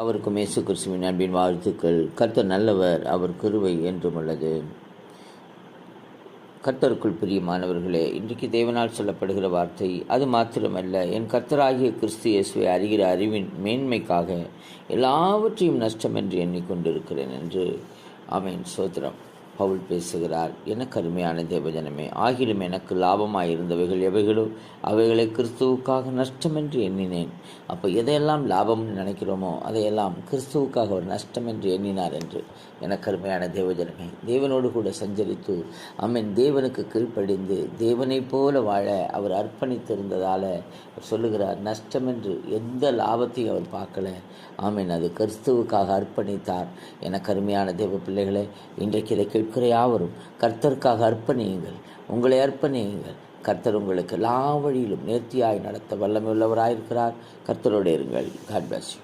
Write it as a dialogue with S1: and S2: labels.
S1: அவருக்கும் இயேசு கிறிஸ்துவின் அன்பின் வாழ்த்துக்கள். கர்த்தர் நல்லவர் அவர் கிருபை என்றும் உள்ளது. கர்த்தருக்குள் பிரியமானவர்களே இன்றைக்கு தேவனால் சொல்லப்படுகிற வார்த்தை அது மாத்திரமல்ல. என் கர்த்தராகிய கிறிஸ்து இயேசுவை அறிகிற அறிவின் மேன்மைக்காக எல்லாவற்றையும் நஷ்டம் என்று எண்ணிக்கொண்டிருக்கிறேன் என்று. அவன் சோத்திரம். பவுல் பேசுகிறார் எனக்கு அருமையான தேவஜனமே ஆகிலும் எனக்கு லாபமாக இருந்தவைகள் எவைகளோ? அவைகளை கிறிஸ்துவுக்காக நஷ்டம் என்று எண்ணினேன். அப்போ எதையெல்லாம் லாபம்னு நினைக்கிறோமோ அதையெல்லாம் கிறிஸ்துவுக்காக ஒரு நஷ்டம் என்று எண்ணினார் என்று. எனக்கு அருமையான தேவஜனமே தேவனோடு கூட சஞ்சரித்து அம்மன் தேவனுக்கு கீழ்ப்படிந்து தேவனைப் போல வாழ அவர் அர்ப்பணித்திருந்ததால் சொல்லுகிறார் நஷ்டம் என்று எந்த லாபத்தையும் அவர் பார்க்கல. ஆமீன் அது கிறிஸ்துவுக்காக அர்ப்பணித்தார். எனக்கு அருமையான தேவ பிள்ளைகளை இன்றைக்கு இதை இருக்கிற யாவரும் கர்த்தருக்காக அர்ப்பணியுங்கள். உங்களை அர்ப்பணியுங்கள். கர்த்தர் உங்களுக்கு எல்லா வழியிலும் நேர்த்தியாய் நடத்த வல்லமை உள்ளவராயிருக்கிறார் கர்த்தரோடு இருங்கள். God bless you